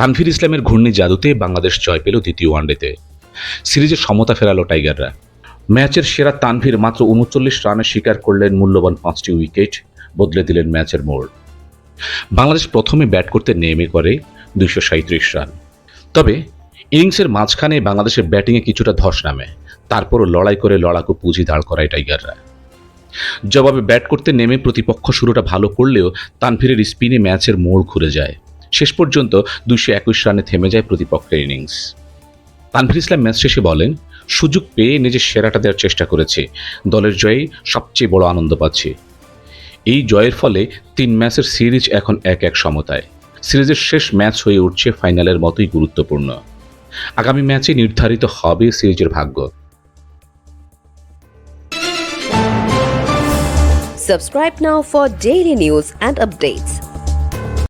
তানভীর ইসলামের ঘূর্ণি জাদুতে বাংলাদেশ জয় পেল দ্বিতীয় ওয়ানডেতে। সিরিজে সমতা ফেরালো টাইগাররা। ম্যাচের সেরা তানভীর মাত্র উনচল্লিশ রানে শিকার করলেন মূল্যবান পাঁচটি উইকেট, বদলে দিলেন ম্যাচের মোড়। বাংলাদেশ প্রথমে ব্যাট করতে নেমে করে দুইশো সাঁত্রিশ রান। তবে ইনিংসের মাঝখানে বাংলাদেশের ব্যাটিংয়ে কিছুটা ধস নামে, তারপরও লড়াই করে লড়াকু পুঁজি দাঁড় করায় টাইগাররা। জবাবে ব্যাট করতে নেমে প্রতিপক্ষ শুরুটা ভালো করলেও তানভীরের স্পিনে ম্যাচের মোড় ঘুরে যায়। শেষ পর্যন্ত দুশো একুশ রানে থেমে যায় প্রতিপক্ষের ইনিংস। তানভীর ইসলাম ম্যাচ শেষে বলেন, সুযোগ পেয়ে নিজের সেরাটা দেওয়ার চেষ্টা করেছে। দলের জয়ে সবচেয়ে বড় আনন্দ পাচ্ছি। এই জয়ের ফলে তিন ম্যাচের সিরিজ এখন এক এক সমতায়। সিরিজের শেষ ম্যাচ হয়ে উঠছে ফাইনালের মতোই গুরুত্বপূর্ণ। আগামী ম্যাচে নির্ধারিত হবে সিরিজের ভাগ্য। Subscribe now for daily news and updates.